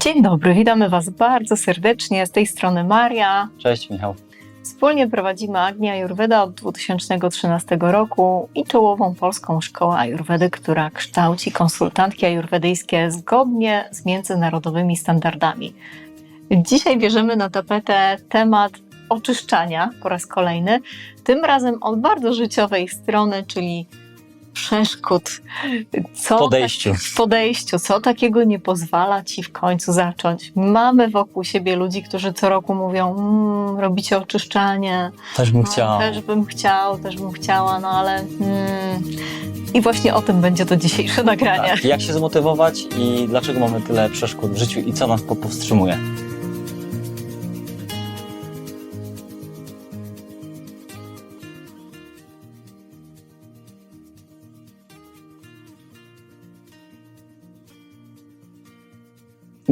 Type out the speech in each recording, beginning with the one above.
Dzień dobry, witamy Was bardzo serdecznie. Z tej strony Maria. Cześć Michał. Wspólnie prowadzimy Agnia Ayurveda od 2013 roku i czołową polską szkołę Ayurvedy, która kształci konsultantki ajurwedyjskie zgodnie z międzynarodowymi standardami. Dzisiaj bierzemy na tapetę temat oczyszczania po raz kolejny, tym razem od bardzo życiowej strony, czyli przeszkód. Co W podejściu. w podejściu, co takiego nie pozwala ci w końcu zacząć. Mamy wokół siebie ludzi, którzy co roku mówią: mmm, robicie oczyszczanie, Też bym no, chciał. też bym chciał, też bym chciała, no ale. Mm. I właśnie o tym będzie to dzisiejsze nagranie. Tak. Jak się zmotywować i dlaczego mamy tyle przeszkód w życiu i co nas po- powstrzymuje?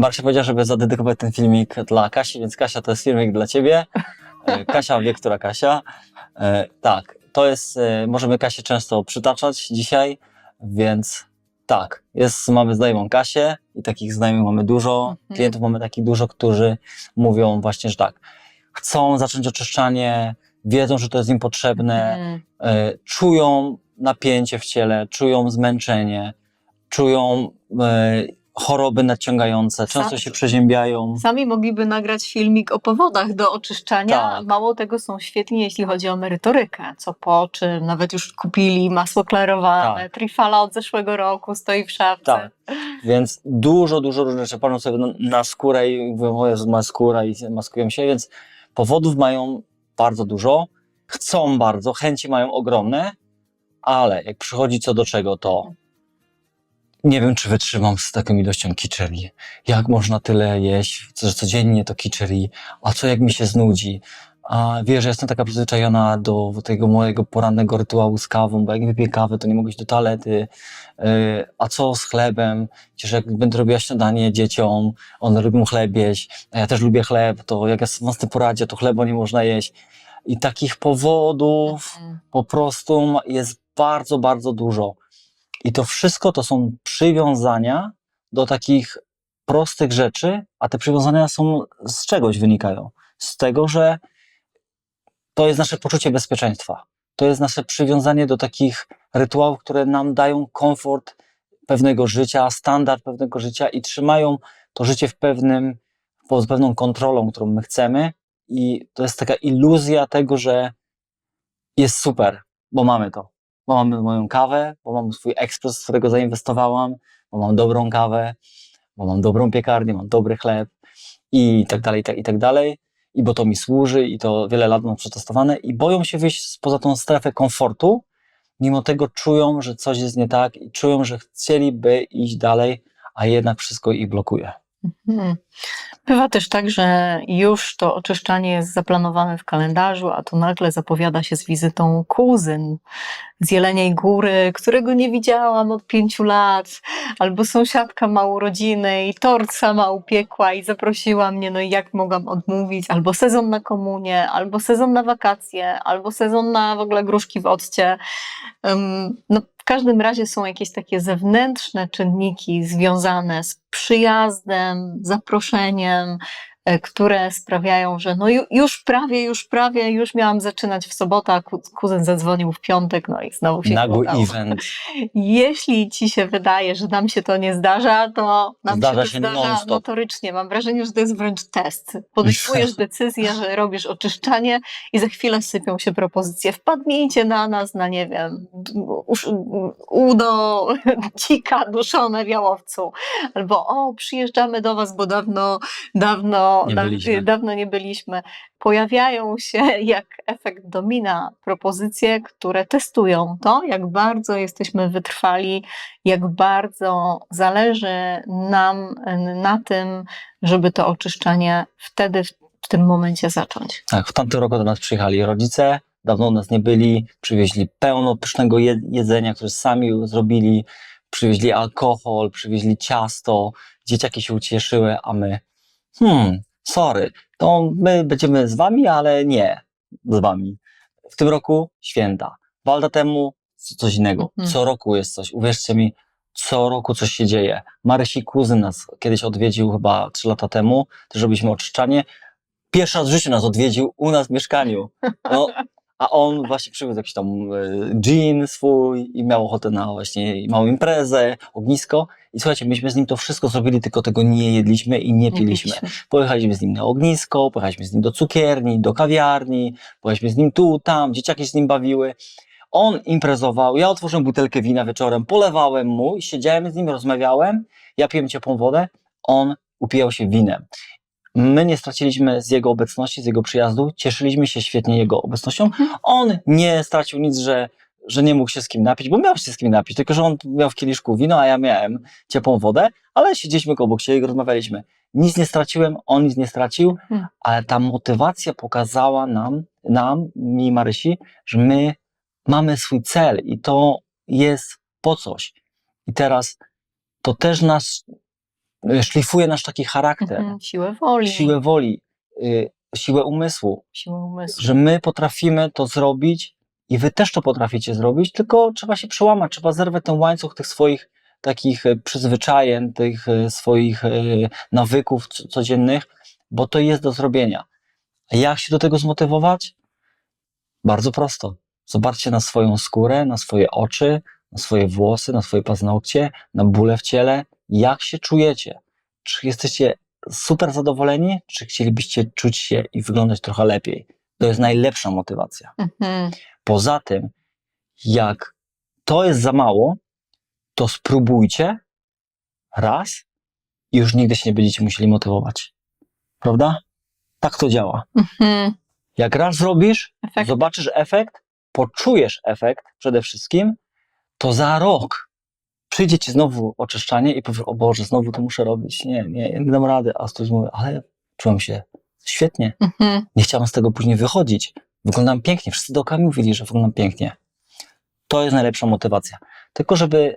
Marcia powiedziała, żeby zadedykować ten filmik dla Kasi, więc Kasia to jest filmik dla ciebie. E, Kasia wie, która Kasia. E, Tak, to jest, e, możemy Kasię często przytaczać dzisiaj, więc tak, jest, mamy znajomą Kasię i takich znajomych mamy dużo, Mhm. klientów mamy takich dużo, którzy mówią właśnie, że tak, chcą zacząć oczyszczanie, wiedzą, że to jest im potrzebne, e, czują napięcie w ciele, czują zmęczenie, czują choroby nadciągające, często Sa- się przeziębiają. Sami mogliby nagrać filmik o powodach do oczyszczania. Tak. Mało tego są świetni, jeśli chodzi o merytorykę. Co po czym, nawet już kupili masło klarowane, Tak. Trifala od zeszłego roku stoi w szafce. Tak. Więc dużo, dużo różnych rzeczy. Patrzą sobie na, skórę i o Jezu, ma skóra i maskują się, więc powodów mają bardzo dużo. Chcą bardzo, chęci mają ogromne, ale jak przychodzi co do czego, to nie wiem, czy wytrzymam z taką ilością kiczerii. Jak można tyle jeść, że codziennie to kiczerii, a co jak mi się znudzi? A wiesz, że jestem taka przyzwyczajona do tego mojego porannego rytuału z kawą, bo jak wypiję kawę, to nie mogę iść do toalety. Yy, a co z chlebem? Przecież jak będę robiła śniadanie dzieciom, one lubią chleb jeść, a ja też lubię chleb, to jak ja w własnej poradzie, to chleba nie można jeść. I takich powodów po prostu jest bardzo, bardzo dużo. I to wszystko to są przywiązania do takich prostych rzeczy, a te przywiązania są z czegoś wynikają. Z tego, że to jest nasze poczucie bezpieczeństwa. To jest nasze przywiązanie do takich rytuałów, które nam dają komfort pewnego życia, standard pewnego życia i trzymają to życie w pewnym, pod pewną kontrolą, którą my chcemy. I to jest taka iluzja tego, że jest super, bo mamy to. Bo mamy moją kawę, bo mam swój ekspres, w którego zainwestowałam, bo mam dobrą kawę, bo mam dobrą piekarnię, mam dobry chleb i tak dalej, i tak, tak dalej. I bo to mi służy i to wiele lat mam przetestowane i boją się wyjść poza tą strefę komfortu, mimo tego czują, że coś jest nie tak i czują, że chcieliby iść dalej, a jednak wszystko ich blokuje. Mhm. Bywa też tak, że już to oczyszczanie jest zaplanowane w kalendarzu, a tu nagle zapowiada się z wizytą kuzyn z Jeleniej Góry, którego nie widziałam od pięciu lat, albo sąsiadka ma urodziny i tort sama upiekła i zaprosiła mnie, no i jak mogłam odmówić, albo sezon na komunie, albo sezon na wakacje, albo sezon na w ogóle gruszki w occie. Ym, No, w każdym razie są jakieś takie zewnętrzne czynniki związane z przyjazdem, zaproszeniem, które sprawiają, że no ju- już prawie, już prawie, już miałam zaczynać w sobotę, a ku- kuzyn zadzwonił w piątek, no i znowu się Nagły udało. event. Jeśli ci się wydaje, że nam się to nie zdarza, to nam Zdarza się to się zdarza notorycznie. Mam wrażenie, że to jest wręcz test. Podejmujesz decyzję, że robisz oczyszczanie i za chwilę sypią się propozycje. Wpadnijcie na nas, na nie wiem, udo dzika duszone w jałowcu. Albo o, przyjeżdżamy do was, bo dawno, dawno, Nie da- byliśmy. dawno nie byliśmy. Pojawiają się jak efekt domina propozycje, które testują to, jak bardzo jesteśmy wytrwali, jak bardzo zależy nam na tym, żeby to oczyszczanie wtedy, w tym momencie zacząć. Tak, w tamtym roku do nas przyjechali rodzice, dawno u nas nie byli, przywieźli pełno pysznego je- jedzenia, które sami zrobili, przywieźli alkohol, przywieźli ciasto, dzieciaki się ucieszyły, a my, hmm, sorry, to my będziemy z wami, ale nie z wami. W tym roku święta. Dwa lata temu co- coś innego. Mhm. Co roku jest coś. Uwierzcie mi, co roku coś się dzieje. Marysi kuzyn nas kiedyś odwiedził chyba trzy lata temu, też robiliśmy oczyszczanie. Pierwszy raz w życiu nas odwiedził u nas w mieszkaniu. No, a on właśnie przywiózł jakiś tam gin swój i miał ochotę na właśnie małą imprezę, ognisko. I słuchajcie, myśmy z nim to wszystko zrobili, tylko tego nie jedliśmy i nie piliśmy. Pojechaliśmy z nim na ognisko, pojechaliśmy z nim do cukierni, do kawiarni, pojechaliśmy z nim tu, tam, dzieciaki się z nim bawiły. On imprezował, ja otworzyłem butelkę wina wieczorem, polewałem mu, siedziałem z nim, rozmawiałem, ja piłem ciepłą wodę, on upijał się winem. My nie straciliśmy z jego obecności, z jego przyjazdu, cieszyliśmy się świetnie jego obecnością. On nie stracił nic, że, że nie mógł się z kim napić, bo miał się z kim napić, tylko że on miał w kieliszku wino, a ja miałem ciepłą wodę, ale siedzieliśmy obok siebie i rozmawialiśmy. Nic nie straciłem, on nic nie stracił, Mhm. ale ta motywacja pokazała nam, nam, mi i Marysi, że my mamy swój cel i to jest po coś. I teraz to też nas szlifuje nasz taki charakter, Mhm, Siłę woli. siłę woli, y, siłę umysłu, Siłę umysłu. że my potrafimy to zrobić i wy też to potraficie zrobić, tylko trzeba się przełamać, trzeba zerwać ten łańcuch tych swoich takich e, przyzwyczajeń, tych e, swoich e, nawyków co- codziennych, bo to jest do zrobienia. A jak się do tego zmotywować? Bardzo prosto. Zobaczcie na swoją skórę, na swoje oczy, na swoje włosy, na swoje paznokcie, na bóle w ciele. Jak się czujecie? Czy jesteście super zadowoleni, czy chcielibyście czuć się i wyglądać trochę lepiej? To jest najlepsza motywacja. Mhm. Poza tym, jak to jest za mało, to spróbujcie raz i już nigdy się nie będziecie musieli motywować. Prawda? Tak to działa. Mhm. Jak raz zrobisz, Efekt. zobaczysz efekt, poczujesz efekt przede wszystkim, to za rok przyjdzie ci znowu oczyszczanie i powiesz, o Boże, znowu to muszę robić. Nie, nie, nie dam rady. A ktoś mówi, ale czułem się świetnie. Mhm. Nie chciałam z tego później wychodzić. Wyglądam pięknie. Wszyscy dookoła mi mówili, że wyglądam pięknie. To jest najlepsza motywacja. Tylko, żeby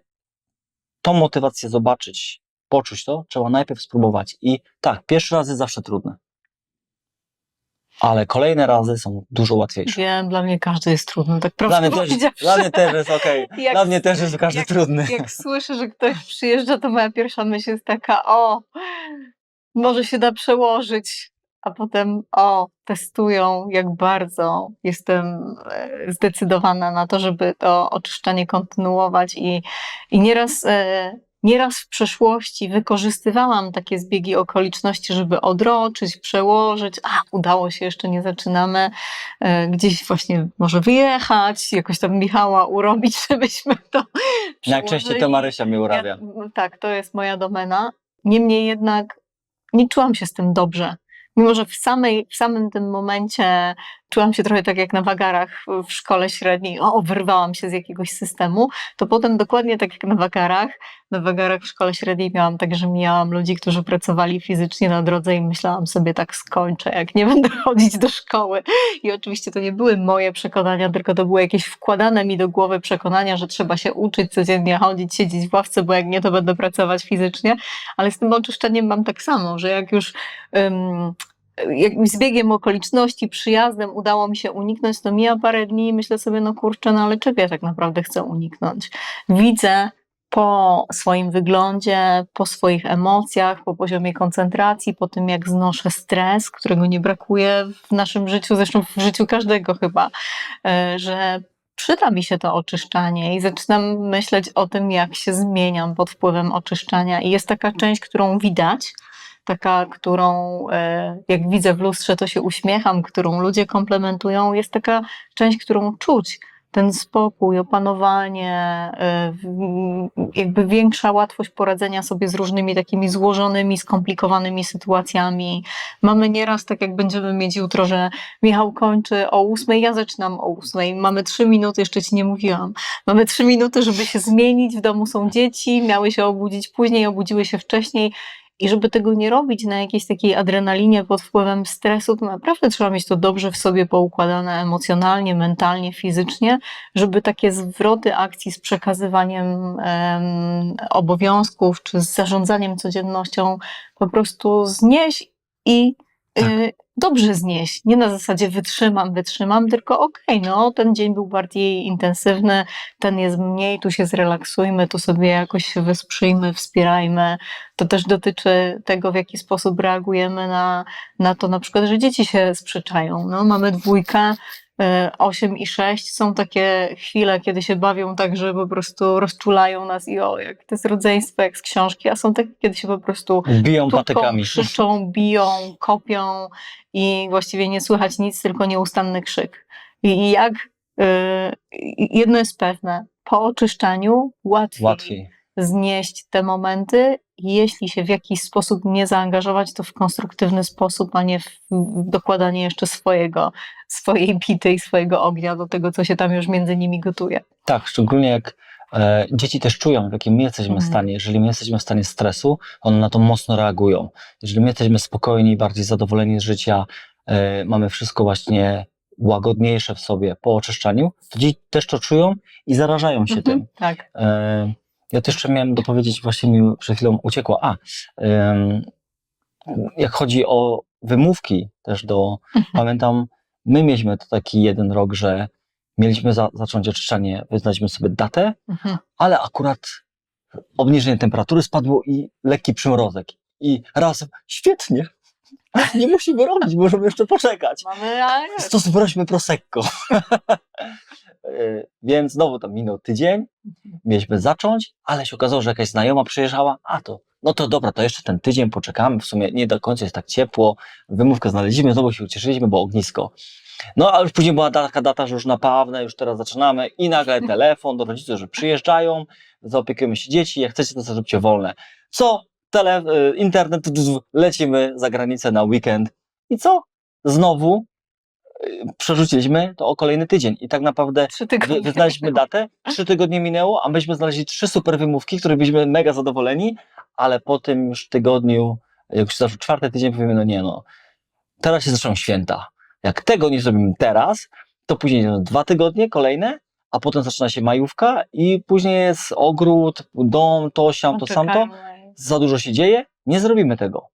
tą motywację zobaczyć, poczuć to, trzeba najpierw spróbować. I tak, pierwszy raz jest zawsze trudny. Ale kolejne razy są dużo łatwiejsze. Wiem, dla mnie każdy jest trudny, tak Dla prawdę mnie też, dla mnie też jest okej. Jak- Dla mnie też jest każdy jak- trudny. Jak słyszę, że ktoś przyjeżdża, to moja pierwsza myśl jest taka, o, może się da przełożyć, a potem, o, testują, jak bardzo jestem e, zdecydowana na to, żeby to oczyszczanie kontynuować i, i nieraz, e, nieraz w przeszłości wykorzystywałam takie zbiegi okoliczności, żeby odroczyć, przełożyć, a udało się, jeszcze nie zaczynamy, e, gdzieś właśnie może wyjechać, jakoś tam Michała urobić, żebyśmy to Najczęściej to. Marysia mi urawia. Ja, m, tak, to jest moja domena. Niemniej jednak nie czułam się z tym dobrze. Mimo, że w, samej, w samym tym momencie czułam się trochę tak jak na wagarach w- szkole średniej, o, wyrwałam się z jakiegoś systemu, to potem dokładnie tak jak na wagarach, na wagarach w szkole średniej miałam tak, że mijałam ludzi, którzy pracowali fizycznie na drodze i myślałam sobie tak skończę, jak nie będę chodzić do szkoły. I oczywiście to nie były moje przekonania, tylko to były jakieś wkładane mi do głowy przekonania, że trzeba się uczyć codziennie chodzić, siedzieć w ławce, bo jak nie, to będę pracować fizycznie. Ale z tym oczyszczeniem mam tak samo, że jak już um, jakimś zbiegiem okoliczności, przyjazdem udało mi się uniknąć, to mija parę dni i myślę sobie, no kurczę, no ale czego ja tak naprawdę chcę uniknąć? Widzę po swoim wyglądzie, po swoich emocjach, po poziomie koncentracji, po tym jak znoszę stres, którego nie brakuje w naszym życiu, zresztą w życiu każdego chyba, e, że przyda mi się to oczyszczanie i zaczynam myśleć o tym, jak się zmieniam pod wpływem oczyszczania. I jest taka część, którą widać, taka, którą e, jak widzę w lustrze, to się uśmiecham, którą ludzie komplementują. Jest taka część, którą czuć. Ten spokój, opanowanie, e, jakby większa łatwość poradzenia sobie z różnymi takimi złożonymi, skomplikowanymi sytuacjami. Mamy nieraz, tak jak będziemy mieć jutro, że Michał kończy o ósmej, ja zaczynam o ósmej. Mamy trzy minuty, jeszcze ci nie mówiłam. Mamy trzy minuty, żeby się zmienić. W domu są dzieci, miały się obudzić później, obudziły się wcześniej. I żeby tego nie robić na jakiejś takiej adrenalinie pod wpływem stresu, to naprawdę trzeba mieć to dobrze w sobie poukładane emocjonalnie, mentalnie, fizycznie, żeby takie zwroty akcji z przekazywaniem em, obowiązków czy z zarządzaniem codziennością po prostu znieść i Tak. y, dobrze znieść. Nie na zasadzie wytrzymam, wytrzymam, tylko okej, no ten dzień był bardziej intensywny, ten jest mniej, tu się zrelaksujmy, tu sobie jakoś się wesprzyjmy, wspierajmy. To też dotyczy tego, w jaki sposób reagujemy na, na to na przykład, że dzieci się sprzeczają. No, mamy dwójkę, 8 i 6 są takie chwile, kiedy się bawią tak, że po prostu rozczulają nas i o, jak to jest rodzeństwo, jak z książki, a są takie, kiedy się po prostu Biją tupą, patykami. krzyczą, biją, kopią i właściwie nie słychać nic, tylko nieustanny krzyk. I, i jak y, jedno jest pewne, po oczyszczaniu łatwiej, Łatwiej. Znieść te momenty, jeśli się w jakiś sposób nie zaangażować, to w konstruktywny sposób, a nie w, dokładanie jeszcze swojego, swojej bity i swojego ognia do tego, co się tam już między nimi gotuje. Tak, szczególnie jak e, dzieci też czują, w jakim my jesteśmy Mhm. stanie. Jeżeli my jesteśmy w stanie stresu, one na to mocno reagują. Jeżeli my jesteśmy spokojni, bardziej zadowoleni z życia, e, mamy wszystko właśnie łagodniejsze w sobie po oczyszczaniu, to dzieci też to czują i zarażają się tym. Mhm, tak. E, Ja też jeszcze miałem dopowiedzieć, właśnie mi przed chwilą uciekło. A, em, jak chodzi o wymówki też do, Mhm. pamiętam, my mieliśmy to taki jeden rok, że mieliśmy za, zacząć oczyszczanie, wyznaliśmy sobie datę, Mhm. ale akurat obniżenie temperatury spadło i lekki przymrozek. I razem, świetnie, nie musimy robić, możemy jeszcze poczekać. Mamy, Prosecco. E, Więc znowu tam minął tydzień, mieliśmy zacząć, ale się okazało, że jakaś znajoma przyjeżdżała, a to, no to dobra, to jeszcze ten tydzień poczekamy, w sumie nie do końca jest tak ciepło, wymówkę znaleźliśmy, znowu się ucieszyliśmy, bo ognisko. No, ale już później była taka data, że już na pewno, już teraz zaczynamy i nagle telefon do rodziców, że przyjeżdżają, zaopiekujemy się dzieci, jak chcecie, to zróbcie wolne. Co? Tele, y, internet, lecimy za granicę na weekend. I co? Znowu przerzuciliśmy to o kolejny tydzień. I tak naprawdę wy, wyznaliśmy datę, trzy tygodnie minęło, a myśmy znaleźli trzy super wymówki, które byliśmy mega zadowoleni, ale po tym już tygodniu, jak się zaczął czwarty tydzień, powiemy, no nie no, teraz się zaczną święta. Jak tego nie zrobimy teraz, to później będą dwa tygodnie kolejne, a potem zaczyna się majówka i później jest ogród, dom, to, siam, to, sam to. Czekajmy. Za dużo się dzieje, nie zrobimy tego.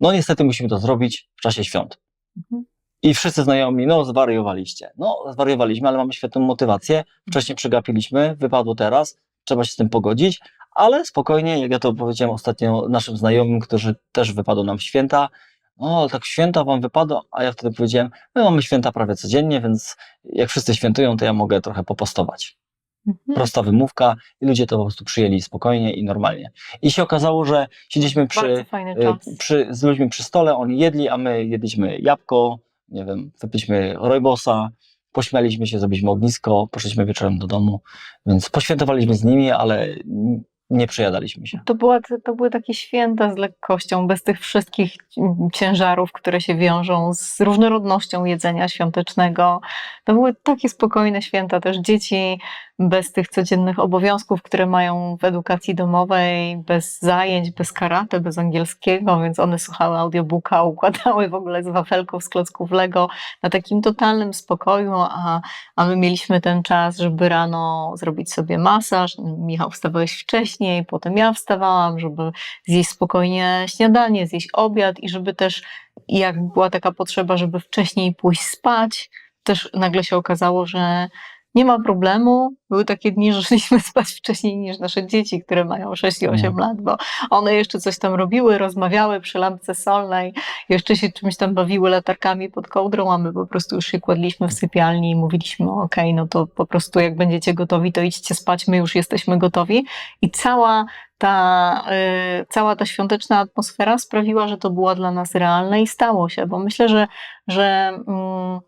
No niestety musimy to zrobić w czasie świąt. Mhm. I wszyscy znajomi, no zwariowaliście. No zwariowaliśmy, ale mamy świetną motywację. Wcześniej przegapiliśmy, wypadło teraz, trzeba się z tym pogodzić, ale spokojnie, jak ja to powiedziałem ostatnio naszym znajomym, którzy też wypadło nam w święta, no ale tak święta wam wypadło, a ja wtedy powiedziałem, my mamy święta prawie codziennie, więc jak wszyscy świętują, to ja mogę trochę popostować Mhm. prosta wymówka i ludzie to po prostu przyjęli spokojnie i normalnie. I się okazało, że siedzieliśmy przy, y, przy, z ludźmi przy stole, oni jedli, a my jedliśmy jabłko, nie wiem, wypiliśmy rojbosa, pośmialiśmy się, zrobiliśmy ognisko, poszliśmy wieczorem do domu, więc poświętowaliśmy z nimi, ale nie przejadaliśmy się. To, była, to były takie święta z lekkością, bez tych wszystkich ciężarów, które się wiążą z różnorodnością jedzenia świątecznego. To były takie spokojne święta, też dzieci bez tych codziennych obowiązków, które mają w edukacji domowej, bez zajęć, bez karate, bez angielskiego, więc one słuchały audiobooka, układały w ogóle z wafelków, z klocków Lego na takim totalnym spokoju, a, a my mieliśmy ten czas, żeby rano zrobić sobie masaż. Michał, wstawałeś wcześniej, potem ja wstawałam, żeby zjeść spokojnie śniadanie, zjeść obiad i żeby też, jak była taka potrzeba, żeby wcześniej pójść spać, też nagle się okazało, że nie ma problemu. Były takie dni, że szliśmy spać wcześniej niż nasze dzieci, które mają 6 i 8 Mhm. lat, bo one jeszcze coś tam robiły, rozmawiały przy lampce solnej, jeszcze się czymś tam bawiły latarkami pod kołdrą, a my po prostu już się kładliśmy w sypialni i mówiliśmy, okej, no to po prostu jak będziecie gotowi, to idźcie spać, my już jesteśmy gotowi. I cała ta, y, cała ta świąteczna atmosfera sprawiła, że to było dla nas realne i stało się, bo myślę, że, że mm,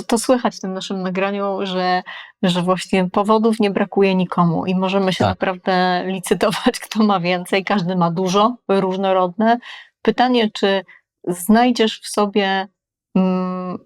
to, to słychać w tym naszym nagraniu, że, że właśnie powodów nie brakuje nikomu i możemy się Tak. naprawdę licytować, kto ma więcej. Każdy ma dużo, różnorodne. Pytanie, czy znajdziesz w sobie mm,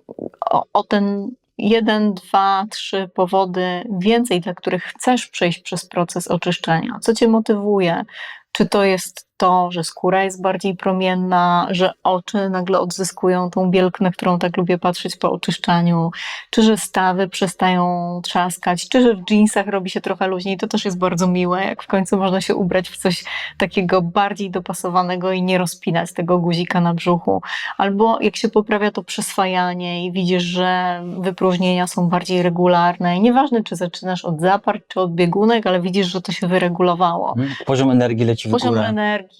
o, o ten jeden, dwa, trzy powody więcej, dla których chcesz przejść przez proces oczyszczenia? Co cię motywuje? Czy to jest to, że skóra jest bardziej promienna, że oczy nagle odzyskują tą bielknę, którą tak lubię patrzeć po oczyszczaniu, czy że stawy przestają trzaskać, czy że w jeansach robi się trochę luźniej. To też jest bardzo miłe, jak w końcu można się ubrać w coś takiego bardziej dopasowanego i nie rozpinać tego guzika na brzuchu. Albo jak się poprawia to przyswajanie i widzisz, że wypróżnienia są bardziej regularne. I nieważne, czy zaczynasz od zaparć, czy od biegunek, ale widzisz, że to się wyregulowało. Mhm. Poziom energii leci w Poziom górę. energii,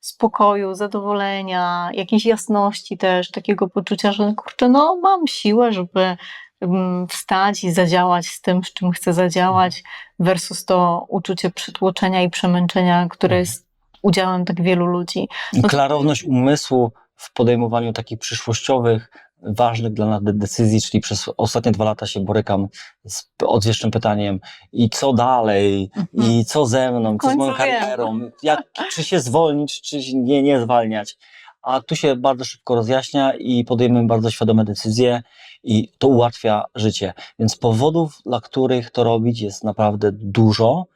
spokoju, zadowolenia, jakiejś jasności też, takiego poczucia, że kurczę, no mam siłę, żeby mm, wstać i zadziałać z tym, z czym chcę zadziałać, versus to uczucie przytłoczenia i przemęczenia, które Mhm. jest udziałem tak wielu ludzi. No Klarowność umysłu w podejmowaniu takich przyszłościowych, ważnych dla nas de- decyzji, czyli przez ostatnie dwa lata się borykam z odwiecznym pytaniem i co dalej, Mhm. i co ze mną, co z moją karierą, jak, czy się zwolnić, czy nie, nie zwalniać. A tu się bardzo szybko rozjaśnia i podejmujemy bardzo świadome decyzje i to ułatwia życie. Więc powodów, dla których to robić jest naprawdę dużo.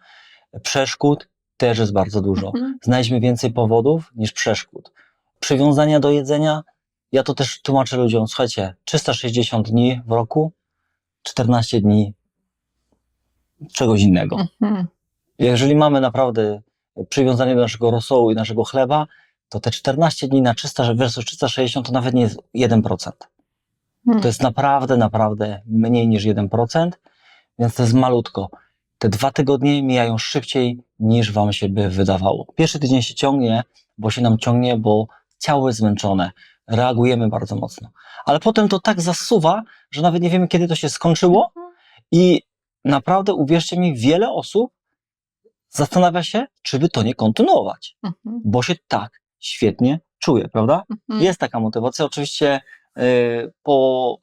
Przeszkód też jest bardzo dużo Mhm. znajdźmy więcej powodów niż przeszkód. Przywiązania do jedzenia, ja to też tłumaczę ludziom, słuchajcie, 360 dni w roku, 14 dni czegoś innego. Mhm. Jeżeli mamy naprawdę przywiązanie do naszego rosołu i naszego chleba, to te 14 dni na 300 versus 360 to nawet nie jest 1%. Mhm. To jest naprawdę, naprawdę mniej niż 1%, więc to jest malutko. Te dwa tygodnie mijają szybciej niż wam się by wydawało. Pierwszy tydzień się ciągnie, bo się nam ciągnie, bo ciało jest zmęczone. Reagujemy bardzo mocno. Ale potem to tak zasuwa, że nawet nie wiemy, kiedy to się skończyło i naprawdę, uwierzcie mi, wiele osób zastanawia się, czy by to nie kontynuować, Mhm. bo się tak świetnie czuje, prawda? Mhm. Jest taka motywacja. Oczywiście y, po,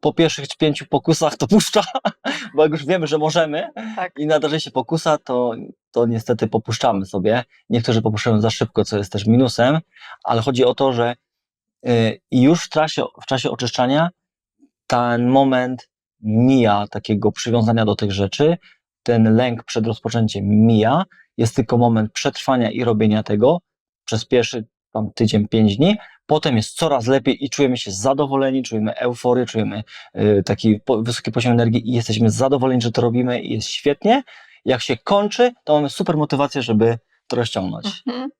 po pierwszych pięciu pokusach to puszcza, bo jak już wiemy, że możemy Tak. i nadarzy się pokusa, to, to niestety popuszczamy sobie. Niektórzy popuszczają za szybko, co jest też minusem, ale chodzi o to, że y, już w czasie, w czasie oczyszczania ten moment mija takiego przywiązania do tych rzeczy, ten lęk przed rozpoczęciem mija, jest tylko moment przetrwania i robienia tego przez pierwszy tam tydzień, pięć dni, potem jest coraz lepiej i czujemy się zadowoleni, czujemy euforię, czujemy y, taki po, wysoki poziom energii i jesteśmy zadowoleni, że to robimy i jest świetnie. Jak się kończy, to mamy super motywację, żeby to rozciągnąć. Mhm.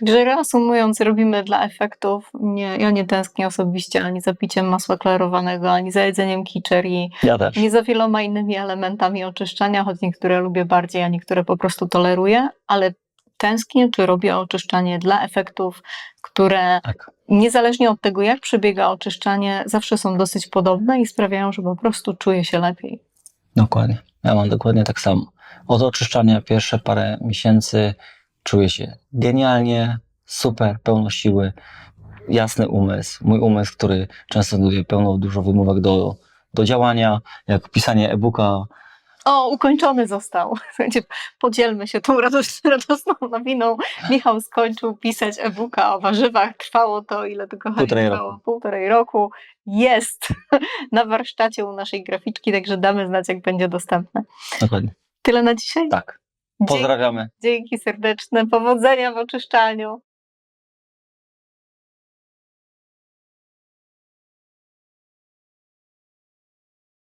Także reasumując, robimy dla efektów. Nie, ja nie tęsknię osobiście ani za piciem masła klarowanego, ani za jedzeniem kiczerii, Ja też. nie za wieloma innymi elementami oczyszczania, choć niektóre lubię bardziej, a niektóre po prostu toleruję, ale tęsknię, czy robię oczyszczanie dla efektów, które Tak. niezależnie od tego, jak przebiega oczyszczanie, zawsze są dosyć podobne i sprawiają, że po prostu czuję się lepiej. Dokładnie. Ja mam dokładnie tak samo. Od oczyszczania pierwsze parę miesięcy czuję się genialnie, super, pełno siły, jasny umysł. Mój umysł, który często znajduje pełno dużo wymówek do, do działania, jak pisanie e-booka. O, ukończony został. Słuchajcie, podzielmy się tą radość, radosną nowiną. Michał skończył pisać e-booka o warzywach. Trwało to, ile kochanie Półtorej trwało? roku. Półtorej roku. Jest na warsztacie u naszej graficzki, także damy znać, jak będzie dostępne. Dokładnie. Tyle na dzisiaj. Tak. Dzięki, Pozdrawiamy. dzięki serdeczne. Powodzenia w oczyszczaniu.